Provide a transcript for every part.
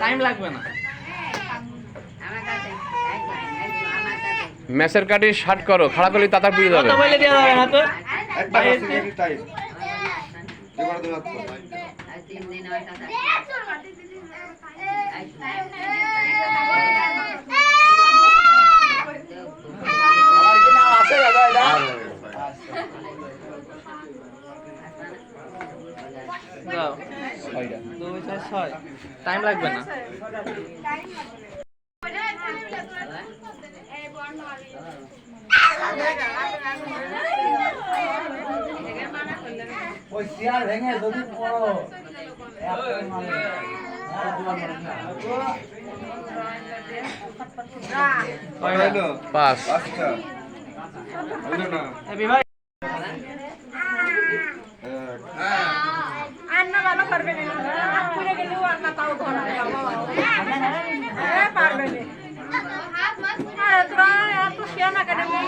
Time লাগবে না। ম্যাচের কাটি শার্ট করো খাড়া করলে তাতা পিড়ে যাবে। কত বলে দেওয়া যাবে না তো। একটা দাও দুই চার ছয়। টাইম লাগবে না? ওই চেয়ার ভেঙে যদি পড়ো পাঁচ পাঁচটা। হলো না? হ্যাপি ভাই এক। আন্না ভালো পারবে না পুরে গেলেও আন্না তাও ধরা পারবে না আরে তোরা এত শিয়ানা কেন মোবাইল করে হাতে দিছিস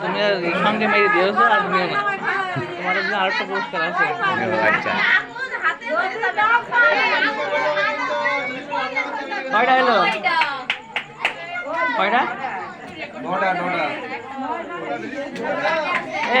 তুমি সঙ্গে মেরে দিয়েছ আর না তোমার জন্য আরেকটা পুরস্কার আছে। আচ্ছা কয়টা এলো? কয়টা? এ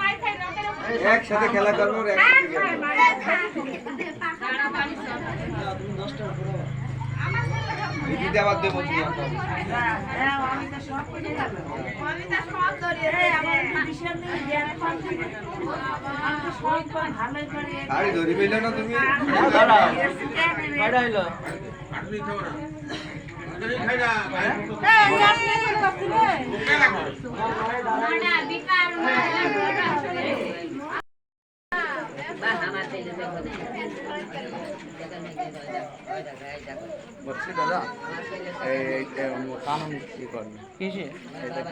একসাথে খেলা করব আর একসাথে দিদি আবার দেবো। শাড়ি ধরি পেলে না তুমি। বলছি দাদা এই কানুন কি করবে কিসে খেলা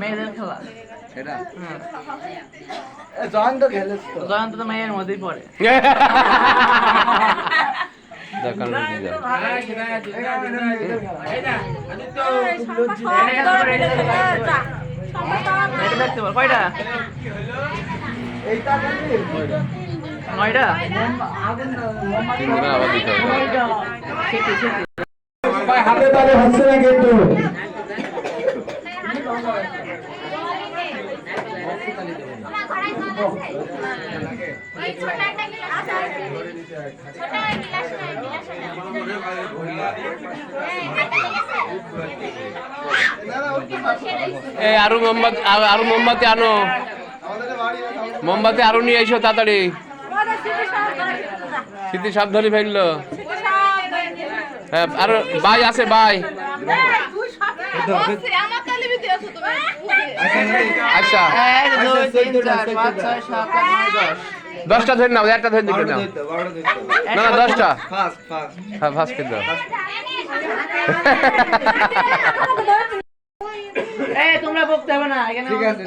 মেয়েদের খেলা হ্যাঁ জয়ন্ত খেলেছ তো। জয়ন্ত তো মেয়ের মধ্যেই পড়ে কয়টা খেলি নয়টা হাতে তালে হচ্ছে না কিন্তু। আরও মোমবাতি আরও মোমবাতি আনো। মোমবাতি আরও নিয়ে এসো তাড়াতাড়ি। স্মৃতি সাপ ধরে ফেলল। হ্যাঁ আর বাই আছে বাই আচ্ছা। দশটা ধরে নাও একটা ধরে দিকে নাও। না না দশটা। হ্যাঁ ফার্স্ট দাও। তোমরা বকতে হবে না এখানে ঠিক আছে,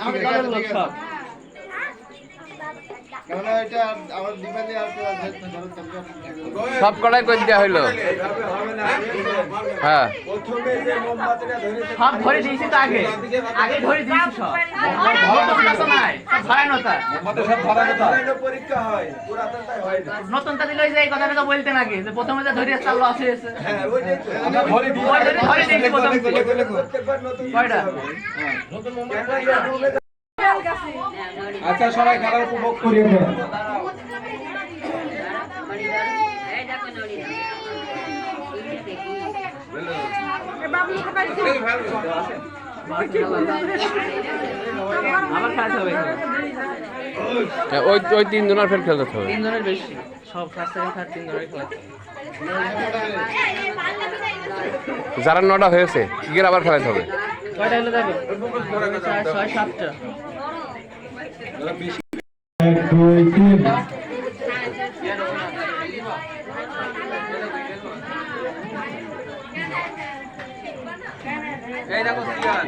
সব কটাই করে দেওয়া হইল? হ্যাঁ। প্রথমে যে সব ধরে দিয়েছি তো আগে। আগে ধরে দিয়েছি সব। নতুন হয় হয়। এই কথাটা তো বলতেন আগে যে প্রথমে যে ধরে চালু আছে হ্যাঁ ধরে দিয়েছি। প্রথম। নতুন কয়টা? আচ্ছা সবাই খেলা উপভোগ করি। হ্যাঁ, ওই ওই তিন জনের ফের খেলতে হবে। তিনজনের বেশি। সব ফার্স্ট তিন জনের খেলাতে যারা নটা হয়েছে কি আবার খেলাতে হবে। কয়টা হলো ছয় সাতটা। এক দুই তিন এই দেখো সিয়ান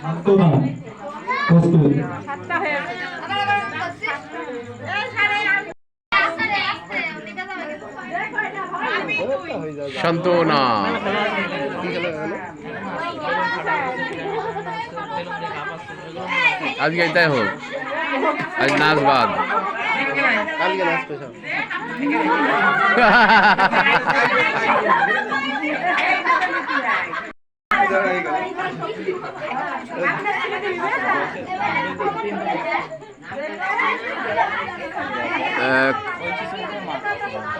শান্তনা প্রস্তুত। শান্তনা। আজকে এটাই হোক। আজ নাচ এক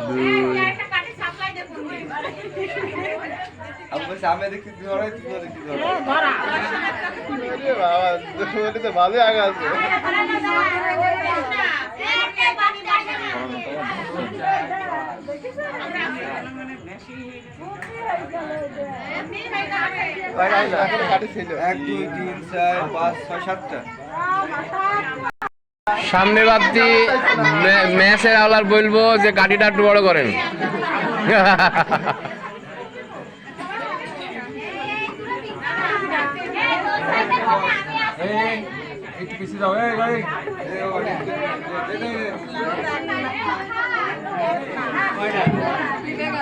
দুই আমি বলছি আমি দেখি ধরে তুই দেখি ধরে। বাবা ওটা তো ভালোই আগা আছে এক দুই তিন চার পাঁচ ছয় সাতটা। সামনে বাদটি ম্যাচের আওলার বলব যে গাড়িটা একটু বড় করেন। একটু পিছিয়ে যাও এই ভাই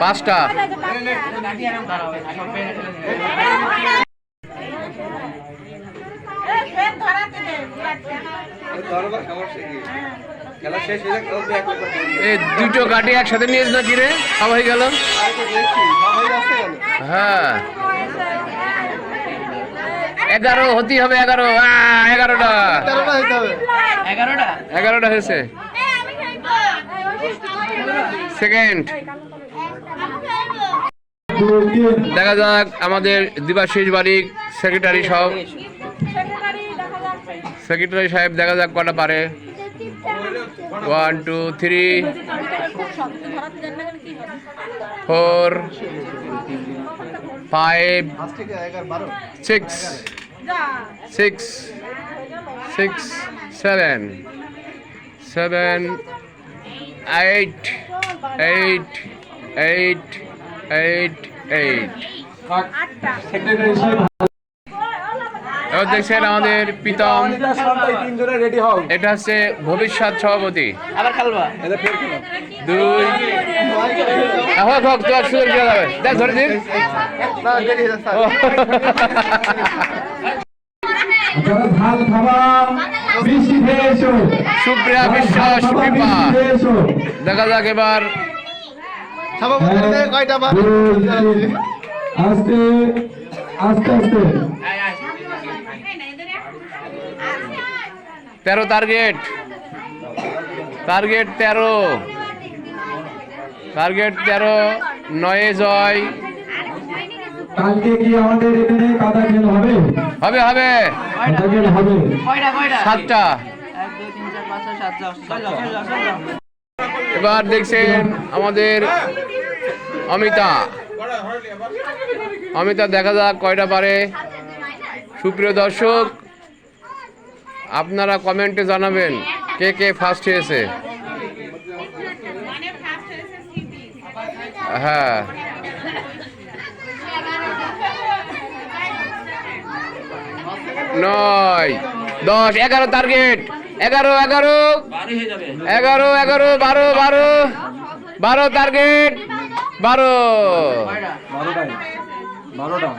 পাঁচটা দুটো গাড়ি একসাথে নিয়েছ না কিরে সবাই গেল? হ্যাঁ। এগারো হতেই হবে এগারো। এগারোটা। এগারোটা এগারোটা? হয়েছে। সেকেন্ড দেখা যাক আমাদের দিবাশিস বাড়ির সেক্রেটারি সব। সেক্রেটারি দেখা যাচ্ছে সেক্রেটারি সাহেব দেখা যাক কটা পারে। One two three four five six six six seven seven eight eight eight eight eight এবার দেখছেন আমাদের প্রীতম। তিনজনে রেডি হও এটা হচ্ছে ভবিষ্যৎ সভাপতি। আবার খেলবা দুই হোক হোক সুযোগ দেওয়া যাবে দেখ ধরে দিন। সুপ্রিয়া বিশ্বাস কৃপা দেখা যাক এবার। আস্তে আস্তে আস্তে। তেরো টার্গেট টার্গেট তেরো। টার্গেট তেরো নয়ে জয়। কালকে কি আমাদের এখানে কাদা খেল হবে? হবে হবে। কাদা খেল হবে। কয়টা কয়টা? সাতটা। এবার দেখছেন আমাদের অমিতা। অমিতা দেখা যাক কয়টা পারে। সুপ্রিয় দর্শক আপনারা কমেন্টে জানাবেন কে কে ফার্স্ট হয়েছে। হ্যাঁ। নয় দশ এগারো টার্গেট এগারো এগারো। এগারো এগারো বারো বারো। বারো টার্গেট বারো। বারোটা।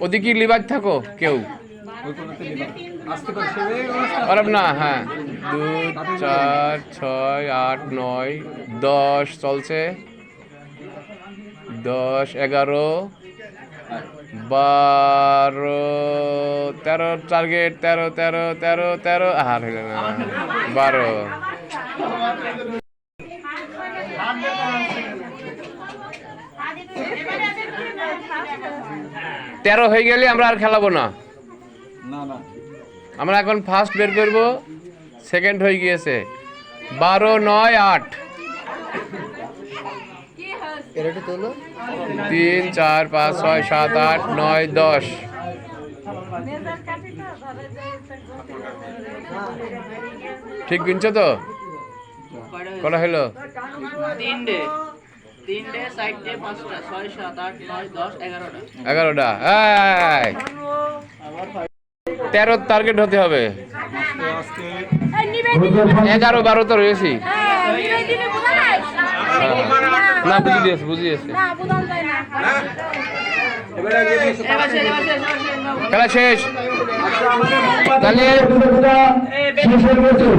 ওদিকে লিবার থাকো, কেউ। পারব না হ্যাঁ। দুই, চার, ছয়, আট, নয়, দশ, চলছে। দশ, এগারো বারো তেরো টার্গেট তেরো তেরো তেরো তেরো আর বারো। তেরো হয়ে গেলে আমরা আর খেলাবো না। আমরা এখন ফার্স্ট বের করব সেকেন্ড হয়ে গিয়েছে। বারো নয় আট। তিন চার পাঁচ ছয় সাত আট নয় দশ। ঠিক গুনছো তো? কটা হলো? এগারোটা। তেরো টার্গেট হতে হবে। এগারো বারো তো রয়েছি না বুঝি দিয়েছে বুঝি দিয়েছে। খেলা শেষ। তাহলে শেষের বছর